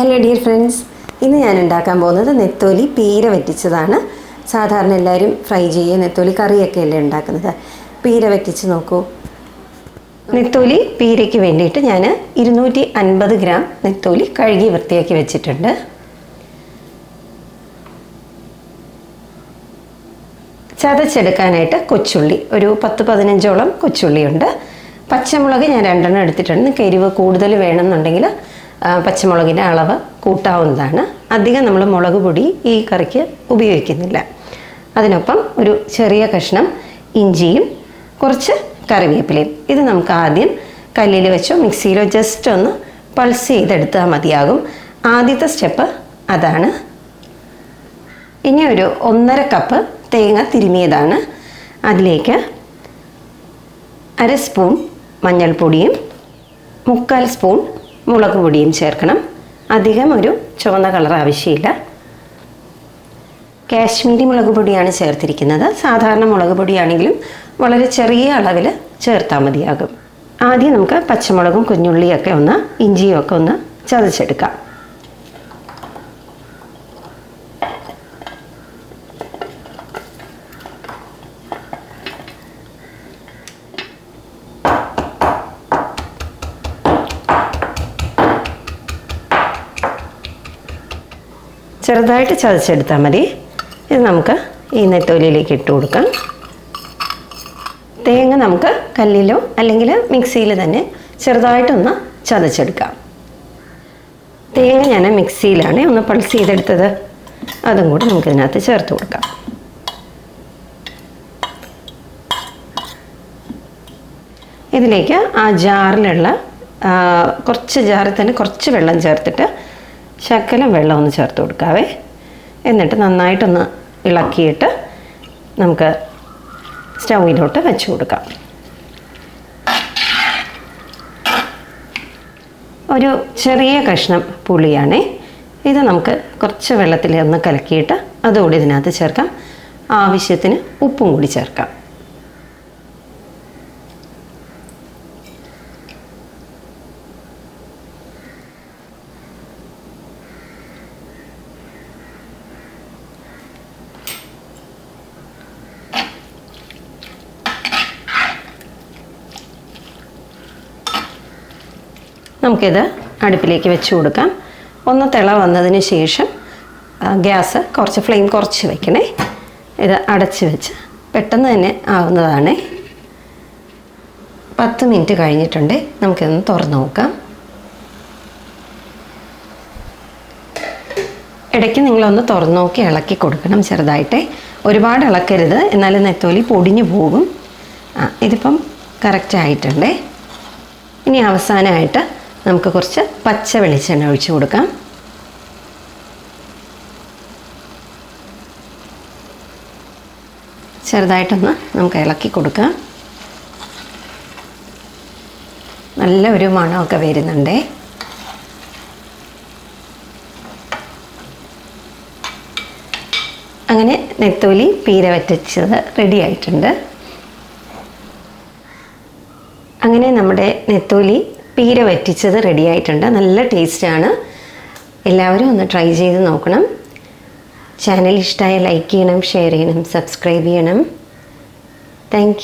Hello dear friends ഇന്ന് ഞാൻ ഉണ്ടാക്കാൻ പോകുന്നത് നെത്തോലി പീര വറ്റിച്ചതാണ്. സാധാരണ എല്ലാവരും ഫ്രൈ ചെയ്യുക നെത്തോലി കറിയൊക്കെ അല്ലേ ഉണ്ടാക്കുന്നത്. പീര വറ്റിച്ച് നോക്കൂ. നെത്തോലി പീരയ്ക്ക് വേണ്ടിയിട്ട് ഞാൻ ഇരുന്നൂറ്റി അൻപത് ഗ്രാം നെത്തോലി കഴുകി വൃത്തിയാക്കി വെച്ചിട്ടുണ്ട്. ചതച്ചെടുക്കാനായിട്ട് കൊച്ചുള്ളി ഒരു പത്ത് പതിനഞ്ചോളം കൊച്ചുള്ളിയുണ്ട്. പച്ചമുളക് ഞാൻ രണ്ടെണ്ണം എടുത്തിട്ടുണ്ട്. നിങ്ങൾക്ക് എരിവ് കൂടുതൽ വേണമെന്നുണ്ടെങ്കിൽ പച്ചമുളകിന്റെ അളവ് കൂട്ടാവുന്നതാണ്. അധികം നമ്മൾ മുളക് പൊടി ഈ കറിക്ക് ഉപയോഗിക്കുന്നില്ല. അതിനൊപ്പം ഒരു ചെറിയ കഷ്ണം ഇഞ്ചിയും കുറച്ച് കറിവേപ്പിലയും. ഇത് നമുക്ക് ആദ്യം കല്ലിൽ വെച്ചോ മിക്സിയിലോ ജസ്റ്റ് ഒന്ന് പൾസ് ചെയ്തെടുത്താൽ മതിയാകും. ആദ്യത്തെ സ്റ്റെപ്പ് അതാണ്. ഇനി ഒരു ഒന്നര കപ്പ് തേങ്ങ തിരുമിയതാണ്. അതിലേക്ക് അര സ്പൂൺ മഞ്ഞൾപ്പൊടിയും മുക്കാൽ സ്പൂൺ മുളക് പൊടിയും ചേർക്കണം. അധികം ഒരു ചുവന്ന കളർ ആവശ്യമില്ല. കാശ്മീരി മുളക് പൊടിയാണ് ചേർത്തിരിക്കുന്നത്. സാധാരണ മുളക് പൊടിയാണെങ്കിലും വളരെ ചെറിയ അളവിൽ ചേർത്താൽ മതിയാകും. ആദ്യം നമുക്ക് പച്ചമുളകും കുഞ്ഞുള്ളിയൊക്കെ ഒന്ന് ഇഞ്ചിയും ഒക്കെ ഒന്ന് ചതച്ചെടുക്കാം. ചെറുതായിട്ട് ചതച്ചെടുത്താൽ മതി. ഇത് നമുക്ക് ഈ നെത്തോലിയിലേക്ക് ഇട്ട് കൊടുക്കാം. തേങ്ങ നമുക്ക് കല്ലിലോ അല്ലെങ്കിൽ മിക്സിയിൽ തന്നെ ചെറുതായിട്ടൊന്ന് ചതച്ചെടുക്കാം. തേങ്ങ ഞാൻ മിക്സിയിലാണ് ഒന്ന് പൾസ് ചെയ്തെടുത്തത്. അതും കൂടി നമുക്ക് ഇതിനകത്ത് ചേർത്ത് കൊടുക്കാം. ഇതിലേക്ക് ആ ജാറിലുള്ള കുറച്ച് ജാറിൽ തന്നെ കുറച്ച് വെള്ളം ചേർത്തിട്ട് ശകലം വെള്ളം ഒന്ന് ചേർത്ത് കൊടുക്കാവേ. എന്നിട്ട് നന്നായിട്ടൊന്ന് ഇളക്കിയിട്ട് നമുക്ക് സ്റ്റൗവിലോട്ട് വെച്ച് കൊടുക്കാം. ഒരു ചെറിയ കഷ്ണം പുളിയാണേ. ഇത് നമുക്ക് കുറച്ച് വെള്ളത്തിൽ ഒന്ന് കലക്കിയിട്ട് അതുകൂടി ഇതിനകത്ത് ചേർക്കാം. ആവശ്യത്തിന് ഉപ്പും കൂടി ചേർക്കാം. നമുക്കിത് അടുപ്പിലേക്ക് വെച്ച് കൊടുക്കാം. ഒന്ന് തിള വന്നതിന് ശേഷം ഗ്യാസ് കുറച്ച് ഫ്ലെയിം കുറച്ച് വെക്കണേ. ഇത് അടച്ച് വെച്ച് പെട്ടെന്ന് തന്നെ ആവുന്നതാണേ. പത്ത് മിനിറ്റ് കഴിഞ്ഞിട്ടുണ്ട്. നമുക്കിതൊന്ന് തുറന്ന് നോക്കാം. ഇടയ്ക്ക് നിങ്ങളൊന്ന് തുറന്ന് നോക്കി ഇളക്കി കൊടുക്കണം ചെറുതായിട്ട്. ഒരുപാട് ഇളക്കരുത്. എന്നാലും നെത്തോലി പൊടിഞ്ഞു പോകും. ആ ഇതിപ്പം കറക്റ്റ് ആയിട്ടുണ്ടേ. ഇനി അവസാനമായിട്ട് നമുക്ക് കുറച്ച് പച്ച വെളിച്ചെണ്ണ ഒഴിച്ചു കൊടുക്കാം. ചെറുതായിട്ടൊന്ന് നമുക്ക് ഇളക്കി കൊടുക്കാം. നല്ല ഒരു മണമൊക്കെ വരുന്നുണ്ടേ. അങ്ങനെ നെത്തോലി പീര വറ്റിച്ചത് റെഡി ആയിട്ടുണ്ട്. അങ്ങനെ നമ്മുടെ നെത്തോലി പീര വറ്റിച്ചത് റെഡി ആയിട്ടുണ്ട്. നല്ല ടേസ്റ്റാണ് എല്ലാവരും ഒന്ന് ട്രൈ ചെയ്ത് നോക്കണം. ചാനൽ ഇഷ്ടമായ ലൈക്ക് ചെയ്യണം ഷെയർ ചെയ്യണം സബ്സ്ക്രൈബ് ചെയ്യണം. താങ്ക്